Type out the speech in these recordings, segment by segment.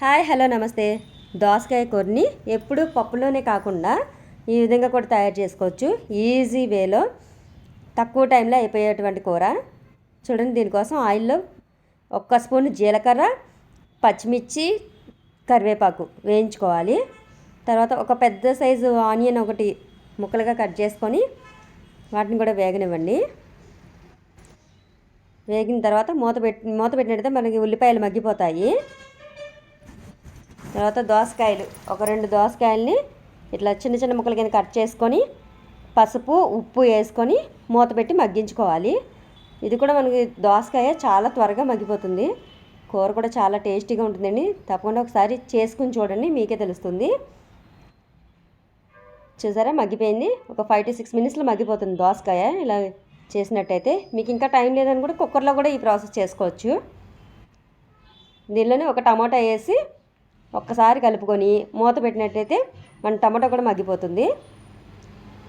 Hi hello నమస్తే. దోసకాయ కూరని ఎప్పుడు పప్పులోనే కాకుండా ఈ విధంగా కూడా తయారు చేసుకోవచ్చు. ఈజీ వేలో తక్కువ టైంలో అయిపోయేటువంటి కూర. చూడండి దీనికోసం ఆయిల్లో ఒక్క స్పూన్ జీలకర్ర పచ్చిమిర్చి కరివేపాకు వేయించుకోవాలి. తర్వాత ఒక పెద్ద సైజు ఆనియన్ ఒకటి ముక్కలుగా కట్ చేసుకొని వాటిని కూడా వేగనివ్వండి. వేగిన తర్వాత మూత పెట్టి మూత పెట్టినట్టయితే మనకి ఉల్లిపాయలు మగ్గిపోతాయి. తర్వాత దోసకాయలు. ఒక రెండు దోసకాయల్ని ఇట్లా చిన్న చిన్న ముక్కల కింద కట్ చేసుకొని పసుపు ఉప్పు వేసుకొని మూత పెట్టి మగ్గించుకోవాలి. ఇది కూడా మనకి దోసకాయ చాలా త్వరగా మగ్గిపోతుంది. కూర కూడా చాలా టేస్టీగా ఉంటుందండి. తప్పకుండా ఒకసారి చేసుకుని చూడండి మీకే తెలుస్తుంది. చూసారా? మగ్గిపోయింది. ఒక ఫైవ్ టు సిక్స్ మినిట్స్లో మగ్గిపోతుంది దోసకాయ. ఇలా చేసినట్టయితే మీకు ఇంకా టైం లేదని కూడా కుక్కర్లో కూడా ఈ ప్రాసెస్ చేసుకోవచ్చు. దీనిలోనే ఒక టమాటా వేసి ఒక్కసారి కలుపుకొని మూత పెట్టినట్టయితే మన టమాటా కూడా మగ్గిపోతుంది.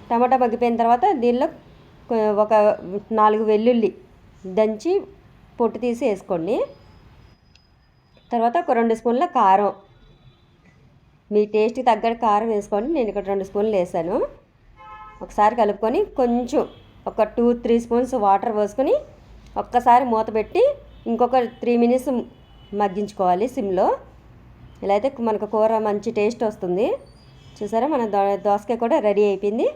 టమాటా మగ్గిపోయిన తర్వాత దీనిలో ఒక నాలుగు వెల్లుల్లి దంచి పొట్టు తీసి వేసుకోండి. తర్వాత ఒక రెండు స్పూన్ల కారం. మీ టేస్ట్కి తగ్గట్టు కారం వేసుకోండి. నేను ఇక్కడ రెండు స్పూన్లు వేసాను. ఒకసారి కలుపుకొని కొంచెం ఒక టూ త్రీ స్పూన్స్ వాటర్ పోసుకొని ఒక్కసారి మూత పెట్టి ఇంకొక త్రీ మినిట్స్ మగ్గించుకోవాలి సిమ్లో. ఇలా అయితే మనకు కూర మంచి టేస్ట్ వస్తుంది. చూసారా మన దో దోసకాయ కూడా రెడీ అయిపోయింది.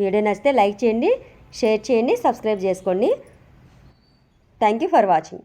వీడియో నచ్చితే లైక్ చేయండి షేర్ చేయండి సబ్స్క్రైబ్ చేసుకోండి. Thank you for watching